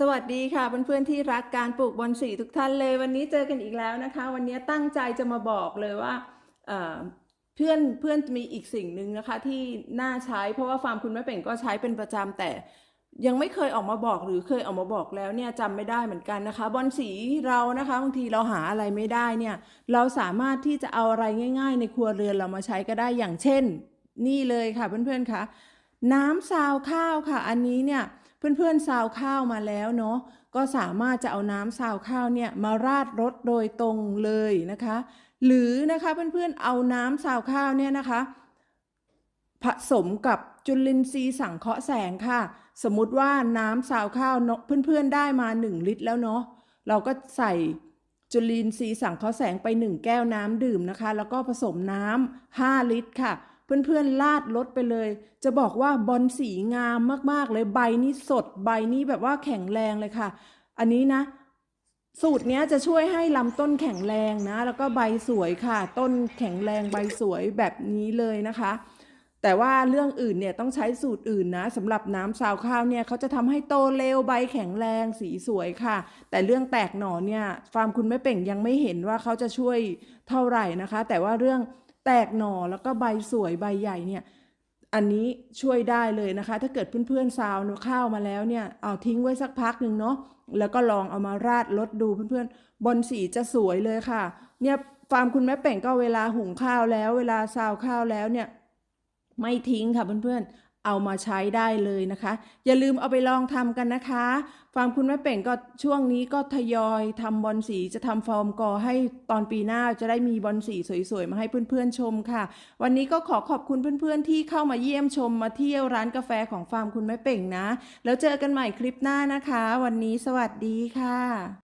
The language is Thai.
สวัสดีค่ะเพื่อนๆที่รักการปลูกบอนสีทุกท่านเลย วันนี้เจอกันอีกแล้วนะคะ วันนี้ตั้งใจจะมาบอกเลยว่าเเพื่อนเพื่อนมีอีกสิ่งหนึ่งนะคะที่น่าใช้เพราะว่าฟาร์มคุณแม่เป่งก็ใช้เป็นประจำแต่ยังไม่เคยออกมาบอกหรือเคยออกมาบอกแล้วเนี่ยจำไม่ได้เหมือนกันนะคะ บอลสีเรานะคะบางทีเราหาอะไรไม่ได้เนี่ยเราสามารถที่จะเอาอะไรง่าย ๆ ในครัวเรือนเรามาใช้ก็ได้อย่างเช่น นี่เลยค่ะเพื่อนๆคะน้ำซาวข้าวค่ะ อันนี้เนี่ย เพื่อนๆซาวข้าวมาแล้วเนาะก็สามารถจะเอาน้ำซาวข้าวเนี่ยมาราดรถโดยตรงเลยนะคะ หรือนะคะเพื่อนๆเอาน้ำซาวข้าวเนี่ยนะคะ ผสมกับจุลินทรีย์สังเคราะห์แสงค่ะ สมมุติว่าน้ำซาวข้าวเนอะเพื่อนๆได้มา 1 ลิตรแล้วเนาะเราก็ใส่จุลินทรีย์สังเคราะห์แสงไป 1 แก้วน้ำดื่มนะคะ แล้วก็ผสมน้ำ5ลิตรค่ะ เพื่อนๆลาดลดไปเลย จะบอกว่าบอลสีงามมากๆเลยใบนี้สดใบนี้แบบว่าแข็งแรงเลยค่ะ อันนี้นะ สูตรนี้จะช่วยให้ลำต้นแข็งแรงนะ แล้วก็ใบสวยค่ะ ต้นแข็งแรงใบสวยแบบนี้เลยนะคะ แต่ว่าเรื่องอื่นเนี่ยต้องใช้สูตรอื่นนะสำหรับน้ำซาวข้าวเนี่ยเขาจะทำให้โตเร็วใบแข็งแรงสีสวยค่ะ แต่เรื่องแตกหน่อเนี่ยฟาร์มคุณแม่เป่งยังไม่เห็นว่าเขาจะช่วยเท่าไหร่นะคะ แต่ว่าเรื่อง แตกหน่อแล้วก็ใบสวยใบใหญ่เนี่ยอันนี้ช่วยได้เลยนะคะ ถ้าเกิดเพื่อนๆซาวข้าวมาแล้วเนี่ยเอาทิ้งไว้สักพักหนึ่งเนาะแล้วก็ลองเอามาราดลดดูเพื่อนๆบนสีจะสวยเลยค่ะ เนี่ยฟาร์มคุณแม่เป่งก็เวลาหุงข้าวแล้ว เวลาซาวข้าวแล้วเนี่ยไม่ทิ้งค่ะเพื่อนๆ เอามาใช้ได้เลยนะคะ อย่าลืมเอาไปลองทำกันนะคะฟาร์มคุณแม่เป่งก็ช่วงนี้ก็ทยอยทำบอลสีจะทำฟอร์มกอให้ตอนปีหน้าจะได้มีบอลสีสวยๆ มาให้เพื่อนๆชมค่ะ วันนี้ก็ขอขอบคุณเพื่อนๆที่เข้ามาเยี่ยมชมมาเที่ยวร้านกาแฟของฟาร์มคุณแม่เป่งนะ แล้วเจอกันใหม่คลิปหน้านะคะ วันนี้สวัสดีค่ะ